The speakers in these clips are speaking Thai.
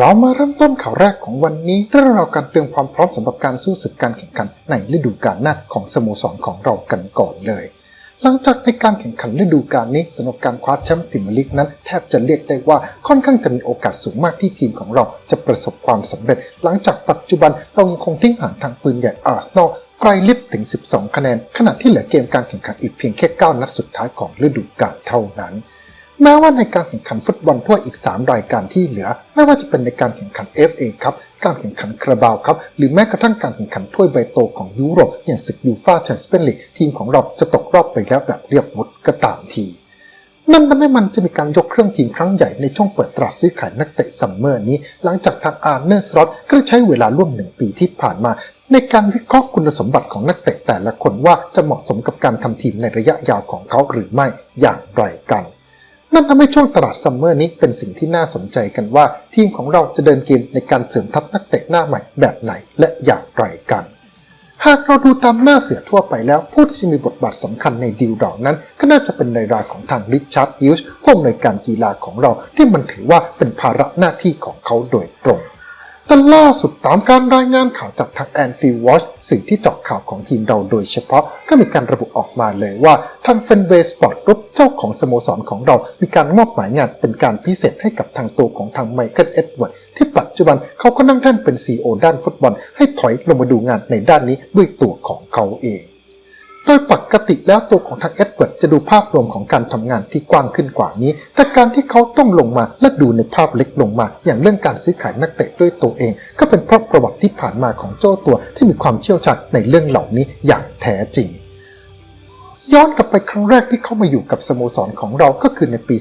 เรามาเริ่มต้นข่าวแรกของวันนี้เรื่องราวการเตรียมความพร้อมสำหรับการสู้ศึกการแข่งขันในฤดูกาลหน้าของสโมสรของเรากันก่อนเลย หลังจากในการแข่งขันฤดูกาลนี้สำหรับการคว้าแชมป์พรีเมียร์ลีกนั้น แทบจะเรียกได้ว่าค่อนข้างจะมีโอกาสสูงมากที่ทีมของเราจะประสบความสำเร็จ หลังจากปัจจุบันเรายังคงทิ้งห่างทางปืนใหญ่อาร์เซนอลไกลลิฟต์ถึง 12 คะแนน ขณะที่เหลือเกมการแข่งขันอีกเพียงแค่ 9 นัดสุดท้ายของฤดูกาลเท่านั้น แม้ว่าในการแข่งขันฟุตบอลทั่วอีก 3 รายการที่เหลือ ไม่ว่าจะเป็นในการแข่งขัน FA ครับการแข่งขันคาราบาวครับ หรือแม้กระทั่งการแข่งขันถ้วยใบโตของยุโรป อย่างศึกยูฟ่าแชมเปี้ยนลีกทีมของเราจะตกรอบไปแล้วแบบเรียบวุฒก็ตามที นั่นทำให้มันจะมีการยกเครื่องทีมครั้งใหญ่ในช่วงเปิดตลาดซื้อขายนักเตะซัมเมอร์นี้ หลังจากทางอาร์เนอร์สล็อตก็ใช้เวลาร่วมหนึ่งปีที่ผ่านมาในการวิเคราะห์คุณสมบัติของนักเตะแต่ละคนว่าจะเหมาะสมกับการทำทีมในระยะยาวของเขาหรือไม่อย่างไรกัน นั่นทำให้ช่วงตลาดซัมเมอร์นี้เป็นสิ่งที่น่าสนใจกันว่า ทีมของเราจะเดินเกมในการเสริมทัพนักเตะหน้าใหม่แบบไหนและอย่างไรกัน หากเราดูตามหน้าเสือทั่วไปแล้ว ผู้ที่มีบทบาทสำคัญในดีลเหล่านั้น ก็น่าจะเป็นในรายของทางริชาร์ดฮิลส์ผู้อำนวยการกีฬาของเราที่มันถือว่าเป็นภาระหน้าที่ของเขาโดยตรง แต่ล่าสุดตามการรายงานข่าวจากทางแอนฟิลวอชสื่อที่เจาะข่าวของทีมเราโดยเฉพาะก็มีการระบุออกมาเลยว่าทางเฟนเวสปอร์ตรุปเจ้าของสโมสรของเรา มีการมอบหมายงานเป็นการพิเศษให้กับทางตัวของทางไมเคิลเอ็ดเวิร์ดที่ปัจจุบันเขาก็นั่งแท่นเป็นซีอด้านฟุตบอล ให้ถอยลงมาดูงานในด้านนี้ด้วยตัวของเขาเอง โดยป กติแล้วตัวของทางเอ็ดเวิร์ดจะดูภาพรวมของการทำงานที่กว้างขึ้นกว่านี้ แต่การที่เขาต้องลงมาและดูในภาพเล็กลงมา อย่างเรื่องการซื้อขายนักเตะด้วยตัวเอง ก็เป็นเพราะประวัติที่ผ่านมาของเจ้าตัวที่มีความเชี่ยวชาญในเรื่องเหล่านี้อย่างแท้จริง ย้อนกลับไปครั้งแรกที่เขามาอยู่กับสโมสรของเราก็คือในปี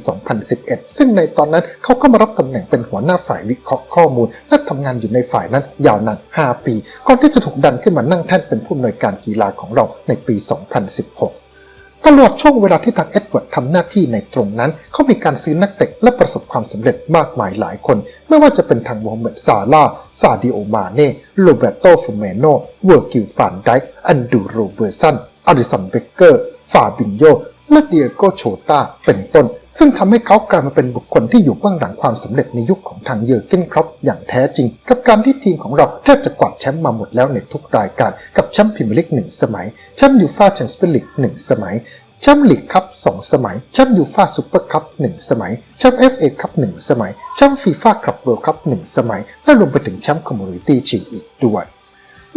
2011 ซึ่งในตอนนั้นเขาก็มารับตำแหน่งเป็นหัวหน้าฝ่ายวิเคราะห์ข้อมูล และทำงานอยู่ในฝ่ายนั้นยาวนาน 5 ปี ก่อนที่จะถูกดันขึ้นมานั่งแท่นเป็นผู้อำนวยการกีฬาของเราในปี 2016ตลอดช่วงเวลาที่ทางเอ็ดเวิร์ดทำหน้าที่ในตรงนั้น เขามีการซื้อนักเตะและประสบความสำเร็จมากมายหลายคน ไม่ว่าจะเป็นทางโมฮัมเหม็ดซาลาซาดิโอมาเน่โรเบโตฟูเมโนเวอร์กิลฟานไดอันดูโรเบอร์สัน อดิสันเบเกอร์ ฟาบินโย และเดียโกโชตาเป็นต้น ซึ่งทำให้เขากลายมาเป็นบุคคลที่อยู่เบื้องหลังความสำเร็จในยุคของทางเยอร์เกนครอปอย่างแท้จริง กับการที่ทีมของเราแทบจะกวาดแชมป์มาหมดแล้วในทุกรายการ กับแชมป์พรีเมียร์ลีกหนึ่งสมัย แชมป์ยูฟ่าแชมเปี้ยนลีกหนึ่งสมัยแชมป์ลีกคัพสองสมัย แชมป์ยูฟ่าซูเปอร์คัพหนึ่งสมัย แชมป์เอฟเอคัพหนึ่งสมัย แชมป์ฟีฟ่าคลับเวิลด์คัพหนึ่งสมัย และรวมไปถึงแชมป์คอมมูนิตี้ชิลอีกด้วย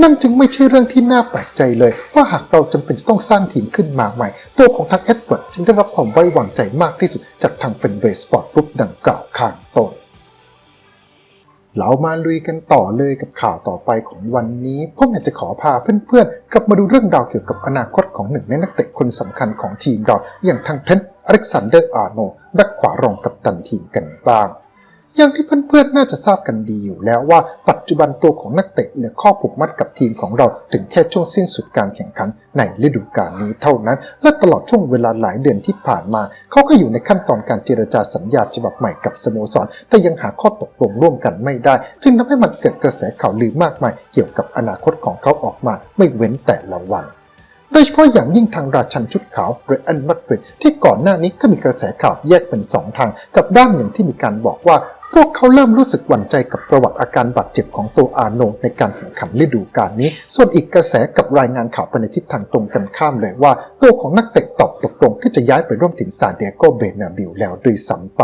นั่นจึงไม่ใช่เรื่องที่น่าแปลกใจเลย ว่าหากเราจำเป็นจะต้องสร้างทีมขึ้นมาใหม่ ตัวของทางเอ็ดเวิร์ดจึงได้รับความไว้วางใจมากที่สุดจากทางเฟนเวสปอร์ตรุ๊ปดังกล่าวข้างต้นเรามาลุยกันต่อเลยกับข่าวต่อไปของวันนี้ผมอยากจะขอพาเพื่อนๆ กลับมาดูเรื่องราวเกี่ยวกับอนาคตของหนึ่งในนักเตะคนสำคัญของทีมเราอย่างทางเทรนต์อเล็กซานเดอร์อาร์โนแบ็คขวารองกัปตันทีมกันบ้าง อย่างที่เพื่อนๆน่าจะทราบกันดีอยู่แล้วว่าปัจจุบันตัวของนักเตะเหลือข้อผูกมัดกับทีมของเราถึงแค่ช่วงสิ้นสุดการแข่งขันในฤดูกาลนี้เท่านั้น และตลอดช่วงเวลาหลายเดือนที่ผ่านมา เขาก็อยู่ในขั้นตอนการเจรจาสัญญาฉบับใหม่กับสโมสร แต่ยังหาข้อตกลงร่วมกันไม่ได้ จึงทำให้มันเกิดกระแสข่าวลือมากมาย เกี่ยวกับอนาคตของเขาออกมา ไม่เว้นแต่ละวันโดยเฉพาะอย่างยิ่งทางราชันชุดขาวเรอันมัดริดที่ก่อนหน้านี้ก็มีกระแสข่าวแยกเป็น 2 ทาง กับด้านหนึ่งที่มีการบอกว่า พวกเขาเริ่มรู้สึกหวั่นใจกับประวัติอาการบาดเจ็บของตัวอาโนในการแข่งขันฤดูกาลนี้ ส่วนอีกกระแสกับรายงานข่าวไปในทิศทางตรงกันข้ามเลยว่า ตัวของนักเตะตอบตกลงที่จะย้ายไปร่วมทีมซานดิเอโกเบนาบิลแล้วด้วยซ้ำไป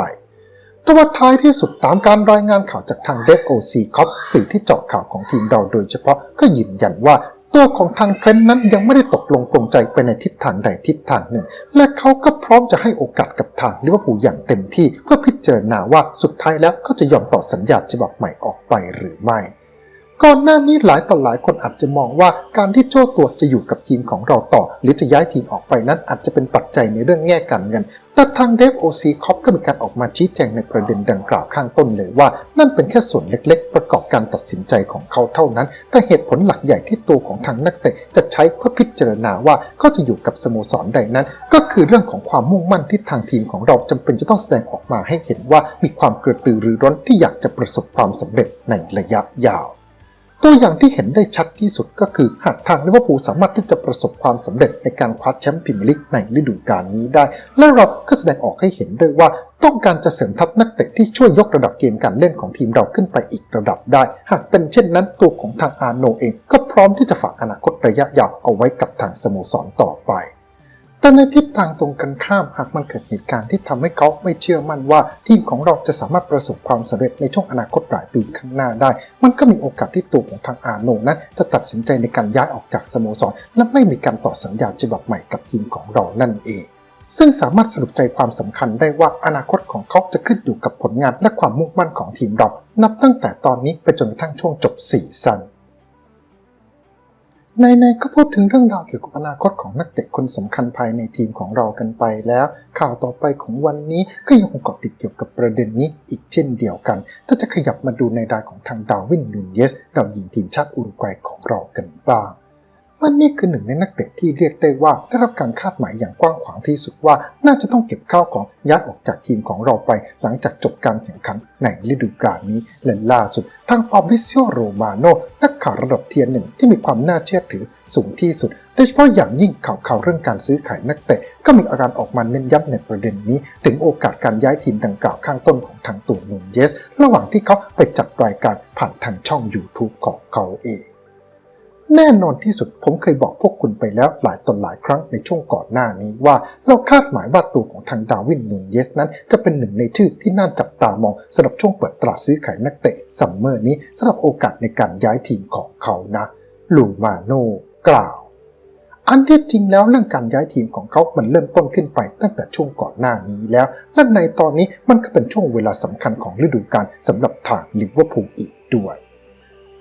แต่ว่าท้ายที่สุดตามการรายงานข่าวจากทางเดฟโอซีคอปสื่อที่เจาะข่าวของทีมเราโดยเฉพาะก็ยืนยันว่า ตัวของทางเทรนต์นั้นยังไม่ได้ตกลงปรงใจไปในทิศทางใดทิศทางหนึ่ง และเขาก็พร้อมจะให้โอกาสกับทางลิเวอร์พูลอย่างเต็มที่เพื่อพิจารณาว่าสุดท้ายแล้วเขาจะยอมต่อสัญญาฉบับใหม่ออกไปหรือไม่ก่อนหน้านี้หลายต่อหลายคนอาจจะมองว่าการที่โจ้ตัวจะอยู่กับทีมของเราต่อ หรือจะย้ายทีมออกไปนั้นอาจจะเป็นปัจจัยในเรื่องแง่การเงิน แต่ทางเดฟโอซีคอปก็มีการออกมาชี้แจงในประเด็นดังกล่าวข้างต้นเลยว่า นั่นเป็นแค่ส่วนเล็กๆ ประกอบการตัดสินใจของเขาเท่านั้น แต่เหตุผลหลักใหญ่ที่ตัวของทางนักเตะจะใช้เพื่อพิจารณาว่าเขาจะอยู่กับสโมสรใดนั้น ก็คือเรื่องของความมุ่งมั่นที่ทางทีมของเราจำเป็นจะต้องแสดงออกมาให้เห็นว่ามีความกระตือรือร้นที่อยากจะประสบความสำเร็จในระยะยาว ตัวอย่างที่เห็นได้ชัดที่สุดก็คือ หากทางลิเวอร์พูลสามารถที่จะประสบความสำเร็จในการคว้าแชมป์พรีเมียร์ลีกในฤดูกาลนี้ได้ และเราก็แสดงออกให้เห็นด้วยว่าต้องการจะเสริมทัพนักเตะที่ช่วยยกระดับเกมการเล่นของทีมเราขึ้นไปอีกระดับได้ หากเป็นเช่นนั้นตัวของทางอาร์โนเอง ก็พร้อมที่จะฝากอนาคตระยะยาวเอาไว้กับทางสโมสรต่อไป แต่ในทิศทางตรงกันข้ามหากมันเกิดเหตุการณ์ที่ทำให้เขาไม่เชื่อมั่นว่า ทีมของเราจะสามารถประสบความสำเร็จในช่วงอนาคตหลายปีข้างหน้าได้ มันก็มีโอกาสที่ตัวของทางอาโนนั้นจะตัดสินใจในการย้ายออกจากสโมสร และไม่มีการต่อสัญญาฉบับใหม่กับทีมของเรานั่นเองซึ่งสามารถสรุปใจความสำคัญได้ว่าอนาคตของเขาจะขึ้นอยู่กับผลงานและความมุ่งมั่นของทีมเรา นับตั้งแต่ตอนนี้ไปจนกระทั่งช่วงจบซีซั่น ในๆก็พูดถึงเรื่องราวเกี่ยวกับอนาคตของนักเตะคนสำคัญภายในทีมของเรากันไปแล้ว ข่าวต่อไปของวันนี้ก็ยังคงเกาะติดเกี่ยวกับประเด็นนี้อีกเช่นเดียวกัน ถ้าจะขยับมาดูในรายของทางดาวินนูนเยสดาวยิงทีมชาติอุรุกวัยของเรากันบ้าง มันนี่คือหนึ่งในนักเตะที่เรียกได้ว่าได้รับการคาดหมายอย่างกว้างขวางที่สุดว่า น่าจะต้องเก็บข้าวของย้ายออกจากทีมของเราไป หลังจากจบการแข่งขันในฤดูกาลนี้และล่าสุด ทางฟาบิซิโอโรมาโนนักข่าวระดับเทียร์หนึ่งที่มีความน่าเชื่อถือสูงที่สุดโดยเฉพาะอย่างยิ่งข่าวข่าวเรื่องการซื้อขายนักเตะก็มีอาการออกมาเน้นย้ำในประเด็นนี้ ถึงโอกาสการย้ายทีมดังกล่าวข้างต้นของทางตัวนูนเยส ระหว่างที่เขาไปจัดรายการผ่านทางช่อง YouTube ของเขาเอง แน่นอนที่สุดผมเคยบอกพวกคุณไปแล้วหลายตอนหลายครั้งในช่วงก่อนหน้านี้ว่าเราคาดหมายว่าตัวของทางดาวินนูนเยสนั้น จะเป็นหนึ่งในชื่อที่น่าจับตามองสำหรับช่วงเปิดตลาดซื้อขายนักเตะซัมเมอร์นี้สำหรับโอกาสในการย้ายทีมของเขานะลูมาโนกล่าว อันที่จริงแล้วเรื่องการย้ายทีมของเขา มันเริ่มต้นขึ้นไปตั้งแต่ช่วงก่อนหน้านี้แล้ว และในตอนนี้มันก็เป็นช่วงเวลาสำคัญของฤดูกาลสำหรับทางลิเวอร์พูลอีกด้วย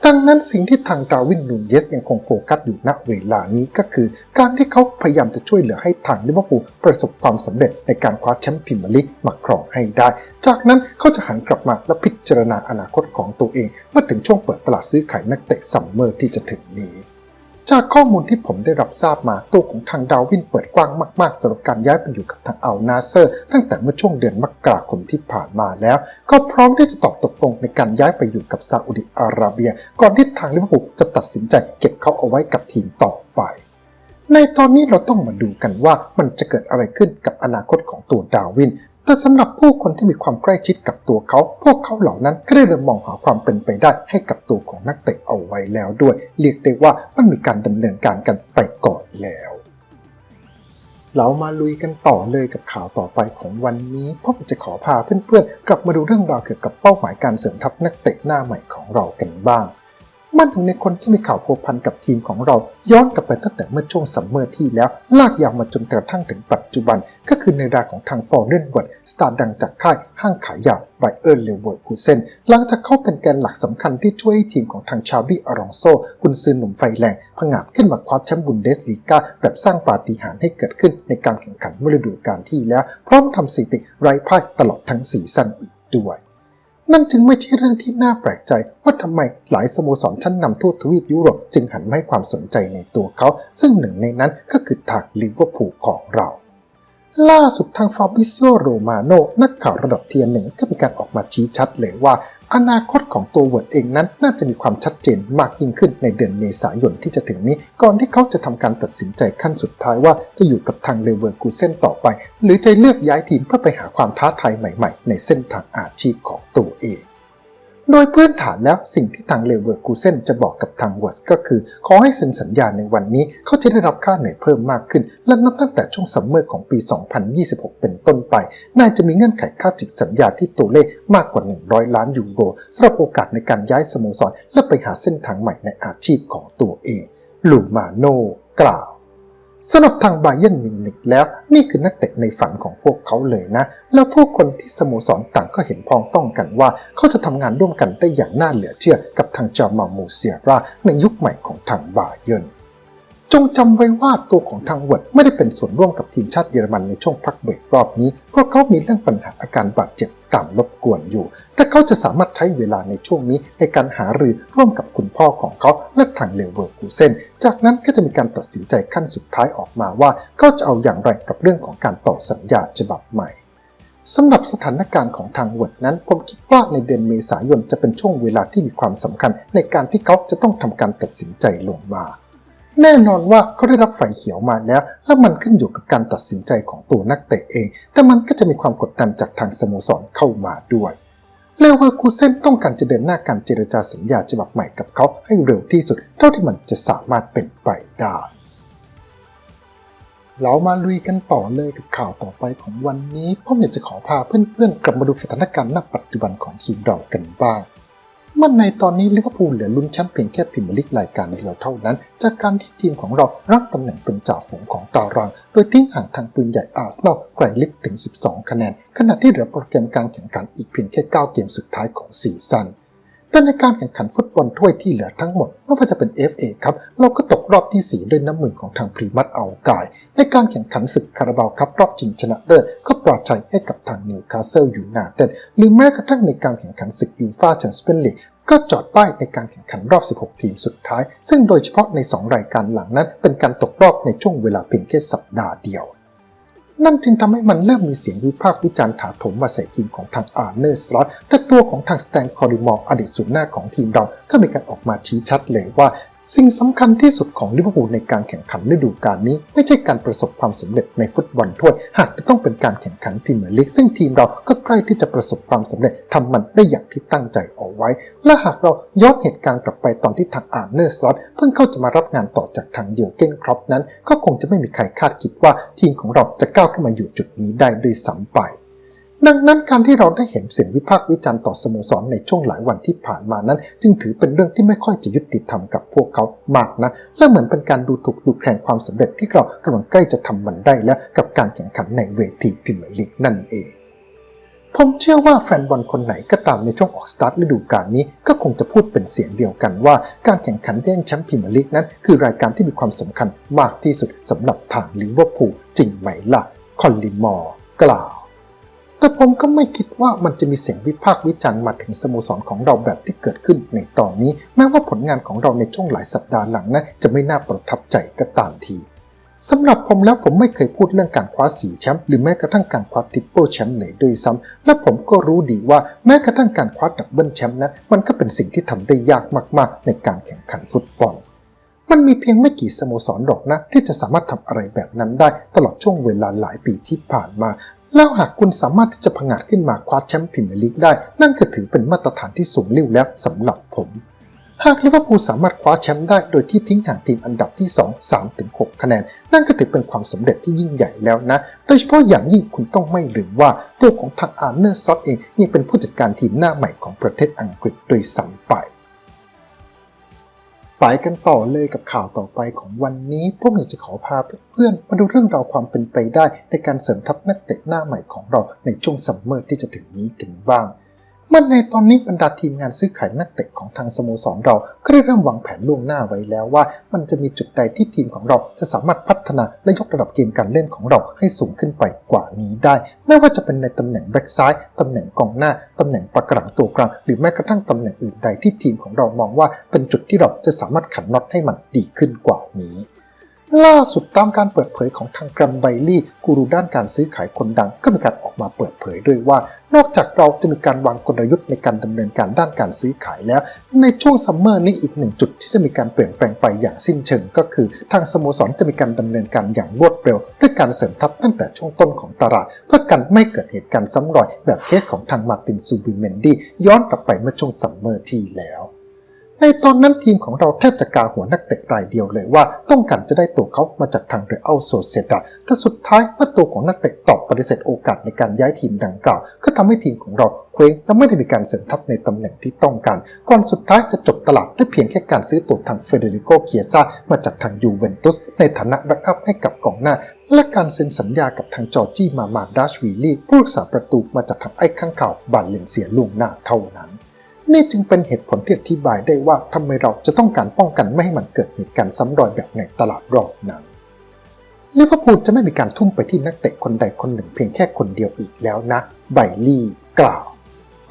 ดังนั้นสิ่งที่ทางดาวินนูนเยสยังคงโฟกัสอยู่ณเวลานี้ก็คือ การที่เขาพยายามจะช่วยเหลือให้ทางลิเวอร์พูลประสบความสำเร็จในการคว้าแชมป์พรีเมียร์ลีกมาครองให้ได้ จากนั้นเขาจะหันกลับมาและพิจารณาอนาคตของตัวเอง เมื่อถึงช่วงเปิดตลาดซื้อขายนักเตะซัมเมอร์ที่จะถึงนี้ จากข้อมูลที่ผมได้รับทราบมาตัวของทางดาวินเปิดกว้างมากๆสำหรับการย้ายไปอยู่กับทางอัลนาเซอร์ ตั้งแต่เมื่อช่วงเดือนมกราคมที่ผ่านมาแล้ว ก็พร้อมที่จะตอบตกลงในการย้ายไปอยู่กับซาอุดิอาระเบีย ก่อนที่ทางลิเวอร์พูลจะตัดสินใจเก็บเขาเอาไว้กับทีมต่อไป ในตอนนี้เราต้องมาดูกันว่ามันจะเกิดอะไรขึ้นกับอนาคตของตัวดาวิน แต่สำหรับผู้คนที่มีความใกล้ชิดกับตัวเขา พวกเขาเหล่านั้นก็ได้เริ่มมองหาความเป็นไปได้ให้กับตัวของนักเตะเอาไว้แล้วด้วย เรียกได้ว่ามันมีการดำเนินการกันไปก่อนแล้วเรามาลุยกันต่อเลยกับข่าวต่อไปของวันนี้เพราะจะขอพาเพื่อนๆ กลับมาดูเรื่องราวเกี่ยวกับเป้าหมายการเสริมทัพนักเตะหน้าใหม่ของเรากันบ้าง มันถึงในคนที่มีข่าวพัวพันกับทีมของเรา ย้อนกลับไปตั้งแต่เมื่อช่วงซัมเมอร์ที่แล้ว ลากยาวมาจนกระทั่งถึงปัจจุบัน ก็คือในราของทางฟอร์เรนเวิร์ดสตาร์ดังจากค่ายห้างขายยาไบเออร์เลเวอร์คูเซนหลังจากเข้าเป็นแกนหลักสำคัญที่ช่วยให้ทีมของทางชาบี้อารองโซกุนซือหนุ่มไฟแรงผงาดขึ้นมาคว้าแชมป์บุนเดสลีกาแบบสร้างปาฏิหาริย์ให้เกิดขึ้นในการแข่งขันเมื่อฤดูกาลที่แล้ว พร้อมทำสถิติไร้พ่ายตลอดทั้งซีซั่นอีกด้วย นั่นจึงไม่ใช่เรื่องที่น่าแปลกใจว่าทำไมหลายสโมสรชั้นนำทั่วทวีปยุโรปจึงหันมาให้ความสนใจในตัวเขา ซึ่งหนึ่งในนั้นก็คือทางลิเวอร์พูลของเรา ล่าสุดทางฟาบิซโอโรมาโนนักข่าวระดับเทียร์หนึ่งก็มีการออกมาชี้ชัดเลยว่า อนาคตของตัวเวิร์ดเองนั้นน่าจะมีความชัดเจนมากยิ่งขึ้นในเดือนเมษายนที่จะถึงนี้ ก่อนที่เขาจะทำการตัดสินใจขั้นสุดท้ายว่าจะอยู่กับทางเลเวอร์กูเซนต่อไป หรือจะเลือกย้ายทีมเพื่อไปหาความท้าทายใหม่ๆ ในเส้นทางอาชีพของตัวเอง โดยพื้นฐานแล้วสิ่งที่ทางเลเวอร์กูเซนจะบอกกับทางวอสก็คือ ขอให้เซ็นสัญญาในวันนี้เขาจะได้รับค่าเหนื่อยเพิ่มมากขึ้น และนับตั้งแต่ช่วงซัมเมอร์ของปี 2026 เป็นต้นไป น่าจะมีเงื่อนไขค่าจิกสัญญาที่ตัวเลขมากกว่า 100 ล้านยูโรสำหรับโอกาสในการย้ายสโมสรและไปหาเส้นทางใหม่ในอาชีพของตัวเองลูมาโนกล่าว สำหรับทางบาเยนมิวนิกแล้วนี่คือนักเตะในฝันของพวกเขาเลยนะ แล้วผู้คนที่สโมสรต่างก็เห็นพ้องต้องกันว่า เขาจะทำงานร่วมกันได้อย่างน่าเหลือเชื่อกับทางจามามูเซียราในยุคใหม่ของทางบาเยน จงจำไว้ว่าตัวของทางเวิร์ดไม่ได้เป็นส่วนร่วมกับทีมชาติเยอรมันในช่วงพักเบรกรอบนี้ เพราะเขามีเรื่องปัญหาอาการบาดเจ็บตามรบกวนอยู่ แต่เขาจะสามารถใช้เวลาในช่วงนี้ในการหารือร่วมกับคุณพ่อของเขาและทางเลเวอร์คูเซน จากนั้นก็จะมีการตัดสินใจขั้นสุดท้ายออกมาว่าเขาจะเอาอย่างไรกับเรื่องของการต่อสัญญาฉบับใหม่สำหรับสถานการณ์ของทางเวิร์ดนั้น ผมคิดว่าในเดือนเมษายนจะเป็นช่วงเวลาที่มีความสำคัญ ในการที่เขาจะต้องทำการตัดสินใจลงมา แน่นอนว่าเขาได้รับไฟเขียวมาแล้ว และมันขึ้นอยู่กับการตัดสินใจของตัวนักเตะเอง แต่มันก็จะมีความกดดันจากทางสโมสรเข้ามาด้วยเลเวอร์คูเซนต้องการจะเดินหน้าการเจรจาสัญญาฉบับใหม่กับเขาให้เร็วที่สุด เท่าที่มันจะสามารถเป็นไปได้ เรามาลุยกันต่อเลยกับข่าวต่อไปของวันนี้ผมอยากจะขอพาเพื่อนๆกลับมาดูสถานการณ์ณปัจจุบันของทีมเรากันบ้าง มันในตอนนี้ลิเวอร์พูลเหลือลุ้นแชมป์เพียงแค่พรีเมียร์ลีกรายการเดียวเท่านั้น จากการที่ทีมของเรารักตำแหน่งเป็นจ่าฝูงของตาราง โดยทิ้งห่างทางปืนใหญ่อาร์เซนอลไกลลิฟถึง 12 คะแนน ขณะที่เหลือโปรแกรมการแข่งขันอีกเพียงแค่ 9 เกมสุดท้ายของซีซั่น แต่ในการแข่งขันฟุตบอลถ้วยที่เหลือทั้งหมดไม่ว่าจะเป็น FA ครับเราก็ตกรอบที่ 4 ด้วยน้ำมือของทางพรีมัตเอากาย ในการแข่งขันศึกคาราบาวครับรอบชิงชนะเลิศก็ปลอดชัยให้กับทางนิวคาสเซิลยูไนเต็ดหรือแม้กระทั่งในการแข่งขันศึกยูฟ่าแชมเปี้ยนลีกก็จอดป้ายในการแข่งขันรอบ 16 ทีมสุดท้าย ซึ่งโดยเฉพาะใน 2 รายการหลังนั้น เป็นการตกรอบในช่วงเวลาเพียงแค่สัปดาห์เดียว นั่นจึงทำให้มันเริ่มมีเสียงวิพากษ์วิจารณ์ถาโถมมาใส่ทีมของทางอาร์เนอร์สล็อตแต่ตัวของทางสแตนคอริมอร์อดีตศูนย์หน้าของทีมเราก็มีการออกมาชี้ชัดเลยว่า สิ่งสำคัญที่สุดของลิเวอร์พูลในการแข่งขันฤดูกาลนี้ ไม่ใช่การประสบความสำเร็จในฟุตบอลถ้วย หากจะต้องเป็นการแข่งขันพรีเมียร์ลีกซึ่งทีมเราก็ใกล้ที่จะประสบความสำเร็จทำมันได้อย่างที่ตั้งใจเอาไว้ และหากเราย้อนเหตุการณ์กลับไปตอนที่ทางอาร์เนอร์สล็อตเพิ่งเข้าจะมารับงานต่อจากทางเยอร์เกนครอปนั้น ก็คงจะไม่มีใครคาดคิดว่าทีมของเราจะก้าวขึ้นมาอยู่จุดนี้ได้ด้วยซ้ำไป ดังนั้นการที่เราได้เห็นเสียงวิพากษ์วิจารณ์ต่อสโมสรในช่วงหลายวันที่ผ่านมานั้น จึงถือเป็นเรื่องที่ไม่ค่อยจะยุติธรรมกับพวกเขามากนะ และเหมือนเป็นการดูถูกดูแคลนความสำเร็จที่เรากำลังใกล้จะทำมันได้แล้วกับการแข่งขันในเวทีพรีเมียร์ลีกนั่นเองผมเชื่อว่าแฟนบอลคนไหนก็ตามในช่วงออกสตาร์ทฤดูกาลนี้ก็คงจะพูดเป็นเสียงเดียวกันว่าการแข่งขันแย่งแชมป์พรีเมียร์ลีกนั้น คือรายการที่มีความสำคัญมากที่สุดสำหรับทางลิเวอร์พูลจริงไหมล่ะคอลลิมอร์กล่าว แต่ผมก็ไม่คิดว่ามันจะมีเสียงวิพากษ์วิจารณ์มาถึงสโมสรของเราแบบที่เกิดขึ้นในตอนนี้ แม้ว่าผลงานของเราในช่วงหลายสัปดาห์หลังนั้น จะไม่น่าประทับใจก็ตามทีสำหรับผมแล้วผมไม่เคยพูดเรื่องการคว้าสีแชมป์หรือแม้กระทั่งการคว้าทริปเปิลแชมป์เลยด้วยซ้ำและผมก็รู้ดีว่าแม้กระทั่งการคว้าดับเบิลแชมป์นั้น มันก็เป็นสิ่งที่ทำได้ยากมากๆ ในการแข่งขันฟุตบอล มันมีเพียงไม่กี่สโมสรหรอกนะ ที่จะสามารถทำอะไรแบบนั้นได้ตลอดช่วงเวลาหลายปีที่ผ่านมา แล้วหากคุณสามารถที่จะผงาดขึ้นมาคว้าแชมป์พรีเมียร์ลีกได้ นั่นก็ถือเป็นมาตรฐานที่สูงลิ่วแล้วสำหรับผม หากลิเวอร์พูลสามารถคว้าแชมป์ได้โดยที่ทิ้งห่างทีมอันดับที่ 2 3ถึง6คะแนน นั่นก็ถือเป็นความสำเร็จที่ยิ่งใหญ่แล้วนะ โดยเฉพาะอย่างยิ่งคุณต้องไม่ลืมว่าตัวของทางอาร์เนอร์สล็อตเองยังเป็นผู้จัดการทีมหน้าใหม่ของประเทศอังกฤษโดยซ้ำไป ไปกันต่อเลยกับข่าวต่อไปของวันนี้ พวกเราจะขอพาเพื่อนๆมาดูเรื่องราวความเป็นไปได้ในการเสริมทัพนักเตะหน้าใหม่ของเราในช่วงซัมเมอร์ที่จะถึงนี้กันบ้าง มันในตอนนี้บรรดาทีมงานซื้อขายนักเตะของทางสโมสรเราก็ได้เริ่มวางแผนล่วงหน้าไว้แล้วว่า มันจะมีจุดใดที่ทีมของเราจะสามารถพัฒนาและยกระดับเกมการเล่นของเราให้สูงขึ้นไปกว่านี้ได้ ไม่ว่าจะเป็นในตำแหน่งแบ็กซ้ายตำแหน่งกองหน้าตำแหน่งปากกลางตัวกลาง หรือแม้กระทั่งตำแหน่งอื่นใดที่ทีมของเรามองว่าเป็นจุดที่เราจะสามารถขันน็อตให้มันดีขึ้นกว่านี้ ล่าสุดตามการเปิดเผยของทางแกรมไบลี่กูรูด้านการซื้อขายคนดังก็มีการออกมาเปิดเผยด้วยว่า นอกจากเราจะมีการวางกลยุทธ์ในการดำเนินการด้านการซื้อขายแล้ว ในช่วงซัมเมอร์นี้อีกหนึ่งจุดที่จะมีการเปลี่ยนแปลงไปอย่างสิ้นเชิงก็คือ ทางสโมสรจะมีการดำเนินการอย่างรวดเร็ว ด้วยการเสริมทัพตั้งแต่ช่วงต้นของตลาด เพื่อกันไม่เกิดเหตุการณ์ซ้ำรอย แบบเคสของทางมาร์ตินซูบิเมนดีย้อนกลับไปเมื่อช่วงซัมเมอร์ที่แล้ว ในตอนนั้นทีมของเราแทบจะกาหัวนักเตะรายเดียวเลยว่า ต้องการจะได้ตัวเขามาจากทางเรอัลโซเซดัดแต่สุดท้ายเมื่อตัวของนักเตะตอบปฏิเสธโอกาสในการย้ายทีมดังกล่าว ก็ทำให้ทีมของเราเคว้งและไม่ได้มีการเสริมทัพในตำแหน่งที่ต้องการ ก่อนสุดท้ายจะจบตลาดด้วยเพียงแค่การซื้อตัวทางเฟเดริโกเคียซ่ามาจากทางยูเวนตุสในฐานะแบ็กอัพให้กับกองหน้า และการเซ็นสัญญากับทางจอร์จี้มามาดัชวีลีผู้รักษาประตูมาจากทางไอ้ข้างเข่าบาเลนเซียล่วงหน้าเท่านั้น นี่จึงเป็นเหตุผลที่อธิบายได้ว่าทำไมเราจะต้องการป้องกันไม่ให้มันเกิดเหตุการณ์ซ้ำรอยแบบในตลาดรอบนั้นลิเวอร์พูลจะไม่มีการทุ่มไปที่นักเตะคนใดคนหนึ่งเพียงแค่คนเดียวอีกแล้วนะ ไบลี่ กล่าว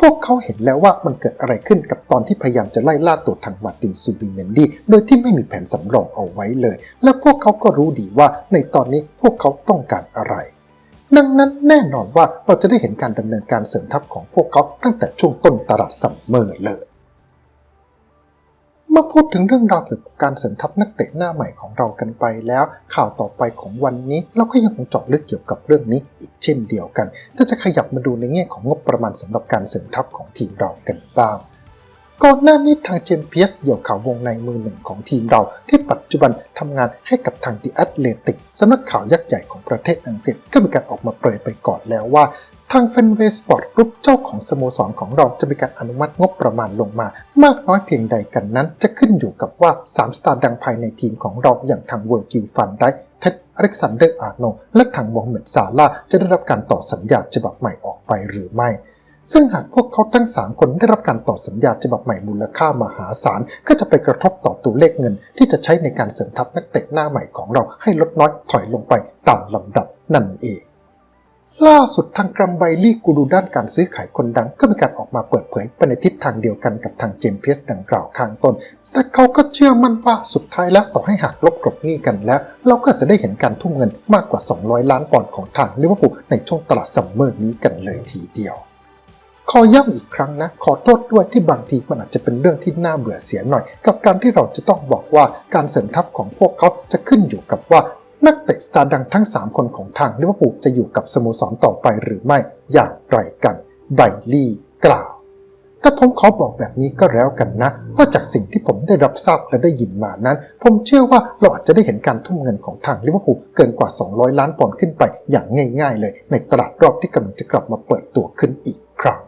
พวกเขาเห็นแล้วว่ามันเกิดอะไรขึ้นกับตอนที่พยายามจะไล่ล่าตัวทางมาตินซูบิเมนดีโดยที่ไม่มีแผนสำรองเอาไว้เลย และพวกเขาก็รู้ดีว่าในตอนนี้พวกเขาต้องการอะไร ดังนั้นแน่นอนว่าเราจะได้เห็นการดำเนินการเสริมทัพของพวกเขาตั้งแต่ช่วงต้นตลาดซัมเมอร์เลยเมื่อพูดถึงเรื่องราวเกี่ยวกับการเสริมทัพนักเตะหน้าใหม่ของเรากันไปแล้ว ข่าวต่อไปของวันนี้เราก็ยังคงเจาะลึกเกี่ยวกับเรื่องนี้อีกเช่นเดียวกันแต่จะขยับมาดูในแง่ของงบประมาณสำหรับการเสริมทัพของทีมเรากันบ้าง ก่อนหน้านี้ทางเจมเพียสเดี่ยวข่าววงในมือหนึ่งของทีมเรา ที่ปัจจุบันทำงานให้กับทางดีแอตเลติกสำนักข่าวยักษ์ใหญ่ของประเทศอังกฤษก็มีการออกมาเปรยไปก่อนแล้วว่าทางเฟนเวสปอร์ตกรุ๊ปเจ้าของสโมสรของเราจะมีการอนุมัติงบประมาณลงมา มากน้อยเพียงใดกันนั้น จะขึ้นอยู่กับว่า 3 สตาร์ดังภายในทีมของเราอย่างทางเวอร์กิลฟันได้เท็ดอเล็กซานเดอร์อาร์โนและทางโมฮัมเหม็ดซาลาจะได้รับการต่อสัญญาฉบับใหม่ออกไปหรือไม่ ซึ่งหากพวกเขาทั้ง 3 คนได้รับการต่อสัญญาฉบับใหม่มูลค่ามหาศาล ก็จะไปกระทบต่อตัวเลขเงิน ที่จะใช้ในการเสริมทัพนักเตะหน้าใหม่ของเราให้ลดน้อยถอยลงไปตามลำดับนั่นเอง ล่าสุดทางกรัมไบลี่กูรูด้านการซื้อขายคนดังก็มีการออกมาเปิดเผยไปในทิศทางเดียวกันกับทางเจมส์เพสดังกล่าวข้างต้นแต่เขาก็เชื่อมั่นว่าสุดท้ายแล้วต่อให้หักลบกลบหนี้กันแล้ว เราก็จะได้เห็นการทุ่มเงินมากกว่า 200 ล้านปอนด์ของทางลิเวอร์พูลในช่วงตลาดซัมเมอร์นี้กันเลยทีเดียว ขอย้ำอีกครั้งนะ ขอโทษด้วยที่บางทีมันอาจจะเป็นเรื่องที่น่าเบื่อเสียหน่อย กับการที่เราจะต้องบอกว่าการเสริมทัพของพวกเขาจะขึ้นอยู่กับว่านักเตะสตาร์ดังทั้ง 3 คนของทางลิเวอร์พูลจะอยู่กับสโมสรต่อไปหรือไม่อย่างไรกันไบลี่กล่าว แต่ผมขอบอกแบบนี้ก็แล้วกันนะ ว่าจากสิ่งที่ผมได้รับทราบและได้ยินมานั้น ผมเชื่อว่าเราอาจจะได้เห็นการทุ่มเงินของทางลิเวอร์พูลเกินกว่า 200 ล้านปอนด์ขึ้นไปอย่างง่าย ๆ เลย ในตลาดรอบที่กำลังจะกลับมาเปิดตัวขึ้นอีกครั้ง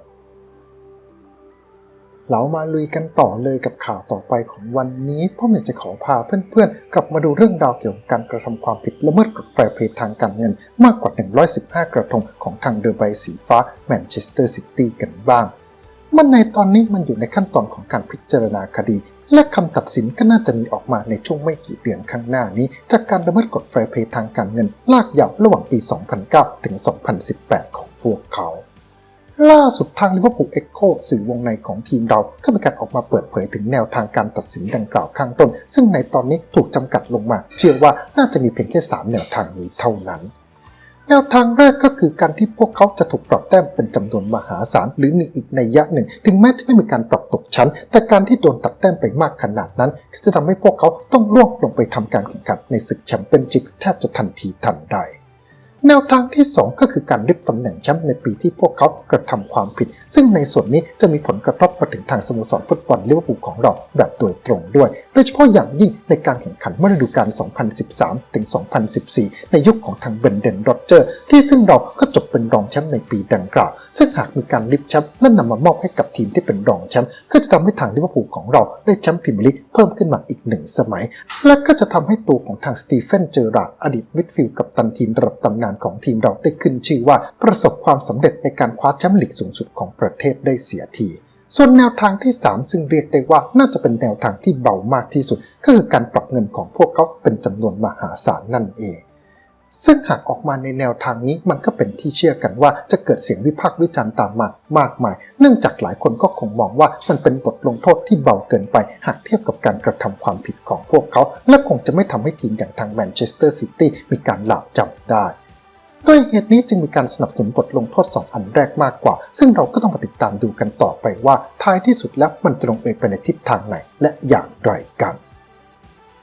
เรามาลุยกันต่อเลยกับข่าวต่อไปของวันนี้ผมอยากจะขอพาเพื่อนๆ กลับมาดูเรื่องราวเกี่ยวกับการกระทำความผิดละเมิดกฎแฟร์เพย์ทางการเงินมากกว่า 115 กระทงของทางเดอร์ไบสีฟ้าแมนเชสเตอร์ซิตี้กันบ้าง มันในตอนนี้มันอยู่ในขั้นตอนของการพิจารณาคดีและคำตัดสินก็น่าจะมีออกมาในช่วงไม่กี่เดือนข้างหน้านี้ จากการละเมิดกฎแฟร์เพย์ทางการเงิน ลากยาวระหว่างปี 2009 ถึง 2018 ของพวกเขา ล่าสุดทางลิเวอร์พูลเอ็กโคสื่อวงในของทีมเราก็มีการออกมาเปิดเผยถึงแนวทางการตัดสินดังกล่าวข้างต้น ซึ่งในตอนนี้ถูกจำกัดลงมา เชื่อว่าน่าจะมีเพียงแค่ 3 แนวทางนี้เท่านั้นแนวทางแรกก็คือการที่พวกเขาจะถูกปรับแต้มเป็นจำนวนมหาศาลหรือมีอีกในยะหนึ่ง ถึงแม้จะไม่มีการปรับตกชั้น แต่การที่โดนตัดแต้มไปมากขนาดนั้น ก็จะทำให้พวกเขาต้องล่วงลงไปทำการแข่งขันในศึกแชมเปี้ยนชิพแทบจะทันทีทันใด แนวทางที่ 2 ก็คือการริบตำแหน่งแชมป์ในปีที่พวกเขากระทำความผิด ซึ่งในส่วนนี้จะมีผลกระทบมาถึงทางสโมสรฟุตบอลลิเวอร์พูลของเราแบบโดยตรงด้วย โดยเฉพาะอย่างยิ่งในการแข่งขันเมื่อฤดูกาล 2013 ถึง 2014 ในยุคของทางเบนเดนรอดเจอร์ ที่ซึ่งเราก็จบเป็นรองแชมป์ในปีดังกล่าว ซึ่งหากมีการริบแชมป์และนำมามอบให้กับทีมที่เป็นรองแชมป์ก็จะทำให้ทางลิเวอร์พูลของเราได้แชมป์พรีเมียร์ลีกเพิ่มขึ้นมาอีกหนึ่งสมัย และก็จะทำให้ตัวของทางสตีเฟนเจอราร์ดอดีตมิดฟิลด์กับตันทีมระดับตำนานของทีมเราได้ขึ้นชื่อว่าประสบความสำเร็จในการคว้าแชมป์ลีกสูงสุดของประเทศได้เสียทีส่วนแนวทางที่ 3 ซึ่งเรียกได้ว่าน่าจะเป็นแนวทางที่เบามากที่สุด ก็คือการปรับเงินของพวกเขาเป็นจำนวนมหาศาลนั่นเอง ซึ่งหากออกมาในแนวทางนี้มันก็เป็นที่เชื่อกันว่าจะเกิดเสียงวิพากษ์วิจารณ์ตามมามากมาย เนื่องจากหลายคนก็คงมองว่ามันเป็นบทลงโทษที่เบาเกินไป หากเทียบกับการกระทำความผิดของพวกเขา และคงจะไม่ทำให้ทีมอย่างทางแมนเชสเตอร์ซิตี้มีการหลาบจำได้ด้วยเหตุนี้จึงมีการสนับสนุนบทลงโทษ 2 อันแรกมากกว่า ซึ่งเราก็ต้องมาติดตามดูกันต่อไปว่าท้ายที่สุดแล้วมันจะลงเอยไปในทิศทางไหนและอย่างไรกัน